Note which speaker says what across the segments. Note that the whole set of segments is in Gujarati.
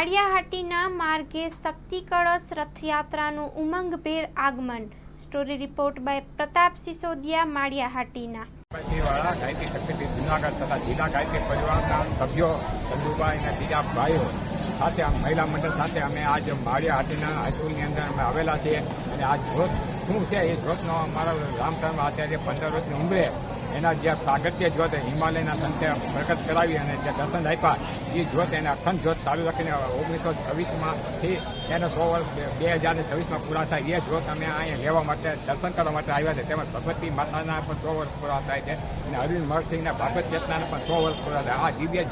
Speaker 1: માળિયાહાટીના માર્ગે શક્તિ કળશ રથયાત્રાનું ઉમંગભેર આગમન. Story report by Pratap Sisodiya, Maliyahatina.
Speaker 2: Junagadh તથા જિલ્લા ગાયત્રી પરિવારના સભ્યો ચંદુભાઈ અને બીજા ભાઈઓ સાથે મહિલા મંડળ સાથે અમે આજ માળિયા હાટીના હાઈસ્કૂલની અંદર અમે આવેલા છીએ. અને આ જ્યોત શું છે? એ જ્યોતનો અમારા રામસાહેબ અત્યારે પંદર વર્ષની ઉંમરે એના જે પ્રાગત્ય જ્યોત હિમાલયના સંતે પ્રગટ કરાવી અને જે દર્શન આપ્યા, એ જ્યોત એને અખંડ જ્યોત ચાલુ રાખીને ઓગણીસો છવ્વીસમાંથી એને સો વર્ષ, બે હજાર છવ્વીસમાં પૂરા થાય. એ જ્યોત અમે અહીંયા લેવા માટે, દર્શન કરવા માટે આવ્યા છે. તેમજ ભગવતી માતાના પણ સો વર્ષ પૂરા થાય છે. અને અરવિંદ મહર્ષિંહના ભાગવત ચેતનાના પણ સો વર્ષ પૂરા થાય. આ દિવ્ય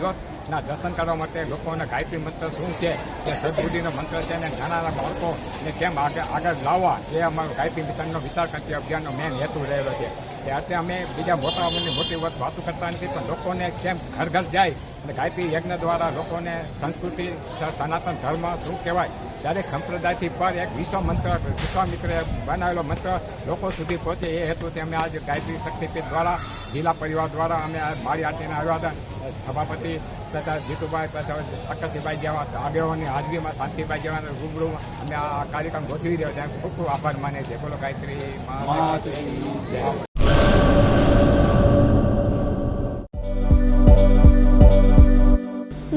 Speaker 2: જ્યોતના દર્શન કરવા માટે લોકોને ગાયત્રી મંત્ર શું છે તે સદબુદ્ધિનો મંત્ર છે અને નાના બાળકોને કેમ આગળ આગળ લાવવા, એ અમારો ગાયત્રી મિશનનો વિચાર કરતી અભિયાનનો મેન હેતુ રહેલો છે. ત્યારે અમે બીજા મોટા મોટી વાત વાતો કરતા નથી, પણ લોકોને કેમ ઘર ઘર જાય અને ગાયત્રી યજ્ઞ દ્વારા લોકોને સંસ્કૃતિ સનાતન ધર્મ શું કહેવાય? દરેક સંપ્રદાયથી પર એક વિશ્વ મંત્ર વિશ્વામિત્રે બનાવેલો મંત્ર લોકો સુધી પહોંચે એ હેતુથી અમે આજે ગાયત્રી શક્તિપીઠ દ્વારા, જિલ્લા પરિવાર દ્વારા અમે મારી આટીને આવ્યા હતા સભાપતિ તથા જીતુભાઈ તથા પ્રકાશભાઈ જેવા આગેવાનની હાજરીમાં, શાંતિભાઈ જેવા રૂબરૂ અમે આ કાર્યક્રમ ગોઠવી રહ્યો છે ખૂબ ખૂબ આભાર માને છે બોલો ગાયત્રી